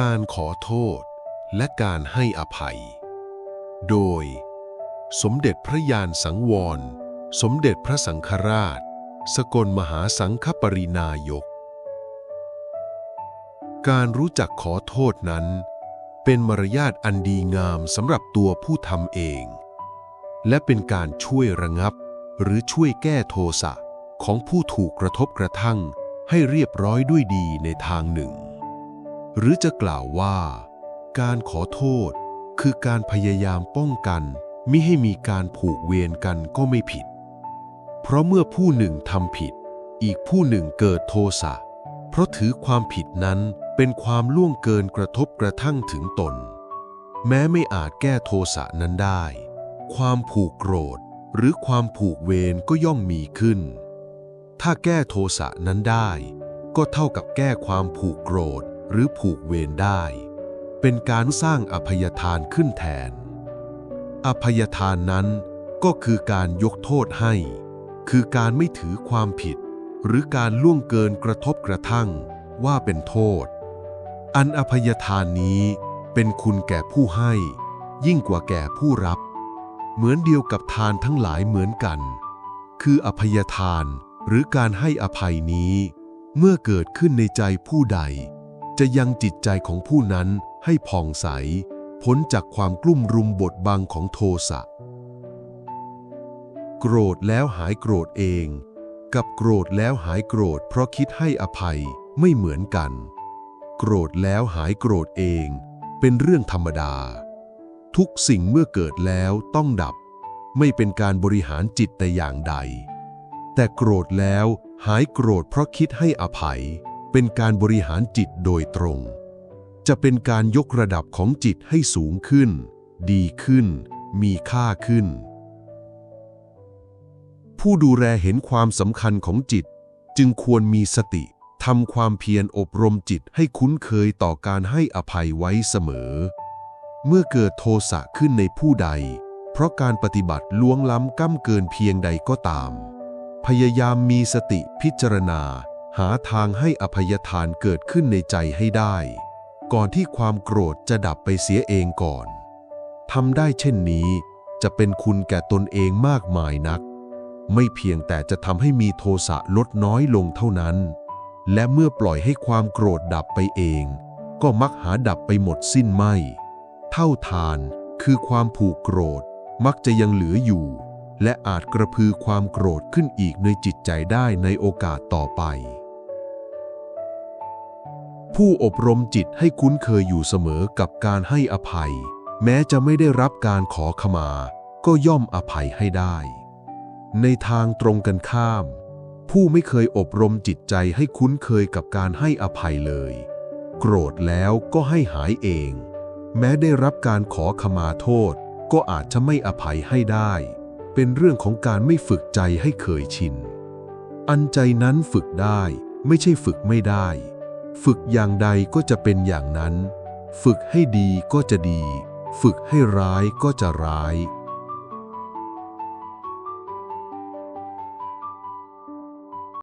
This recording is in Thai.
การขอโทษและการให้อภัย โดย สมเด็จพระยานสังวร สมเด็จพระสังฆราช สกลมหาสังฆปรินายก การรู้จักขอโทษนั้น เป็นมารยาทอันดีงามสำหรับตัวผู้ทำเอง และเป็นการช่วยระงับหรือช่วยแก้โทสะของผู้ถูกกระทบกระทั่งให้เรียบร้อยด้วยดีในทางหนึ่ง หรือจะกล่าวว่า การขอโทษคือการพยายามป้องกันมิให้มีการผูกเวรกันก็ไม่ผิด เพราะเมื่อผู้หนึ่งทำผิด อีกผู้หนึ่งเกิดโทสะ เพราะถือความผิดนั้นเป็นความล่วงเกินกระทบกระทั่งถึงตน แม้ไม่อาจแก้โทสะนั้นได้ ความผูกโกรธหรือความผูกเวรก็ย่อมมีขึ้น ถ้าแก้โทสะนั้นได้ ก็เท่ากับแก้ความผูกโกรธ หรือผูกเวรได้ เป็นการสร้างอภัยทานขึ้นแทน อภัยทานนั้นก็คือการยกโทษให้ คือการไม่ถือความผิด หรือการล่วงเกินกระทบกระทั่งว่าเป็นโทษ อันอภัยทานนี้เป็นคุณแก่ผู้ให้ ยิ่งกว่าแก่ผู้รับ เหมือนเดียวกับทานทั้งหลายเหมือนกัน คืออภัยทานหรือการให้อภัยนี้ เมื่อเกิดขึ้นในใจผู้ใด จะยังจิตใจของผู้นั้นให้ผ่องใส พ้นจากความกลุ่มรุมบดบังของโทสะ โกรธแล้วหายโกรธเอง กับโกรธแล้วหายโกรธเพราะคิดให้อภัยไม่เหมือนกัน โกรธแล้วหายโกรธเอง เป็นเรื่องธรรมดา ทุกสิ่งเมื่อเกิดแล้วต้องดับ ไม่เป็นการบริหารจิตแต่อย่างใด แต่โกรธแล้วหายโกรธเพราะคิดให้อภัย เป็นการบริหารจิตโดยตรง จะเป็นการยกระดับของจิตให้สูงขึ้น ดีขึ้น มีค่าขึ้น ผู้ดูแลเห็นความสำคัญของจิต จึงควรมีสติทำความเพียรอบรมจิตให้คุ้นเคยต่อการให้อภัยไว้เสมอ เมื่อเกิดโทสะขึ้นในผู้ใด เพราะการปฏิบัติล่วงล้ำก้ำเกินเพียงใดก็ตาม พยายามมีสติพิจารณา หาทางให้อภัยทานเกิดขึ้นในใจให้ได้ ก่อนที่ความโกรธจะดับไปเสียเองก่อนทำได้เช่นนี้ จะเป็นคุณแก่ตนเองมากมายนัก ไม่เพียงแต่จะทำให้มีโทสะลดน้อยลงเท่านั้น และเมื่อปล่อยให้ความโกรธดับไปเอง ก็มักหาดับไปหมดสิ้นไม่ เท่าทานคือความผูกโกรธมักจะยังเหลืออยู่ และอาจกระพือความโกรธขึ้นอีกในจิตใจได้ในโอกาสต่อไป ผู้อบรมจิตให้คุ้นเคยอยู่เสมอกับการให้อภัย แม้จะไม่ได้รับการขอขมา ก็ย่อมอภัยให้ได้ ในทางตรงกันข้าม ผู้ไม่เคยอบรมจิตใจให้คุ้นเคยกับการให้อภัยเลย โกรธแล้วก็ให้หายเอง แม้ได้รับการขอขมาโทษ ก็อาจจะไม่อภัยให้ได้ เป็นเรื่องของการไม่ฝึกใจให้เคยชิน อันใจนั้นฝึกได้ไม่ใช่ฝึกไม่ได้ ฝึกอย่างใดก็จะเป็นอย่างนั้น ฝึกให้ดีก็จะดี ฝึกให้ร้ายก็จะร้าย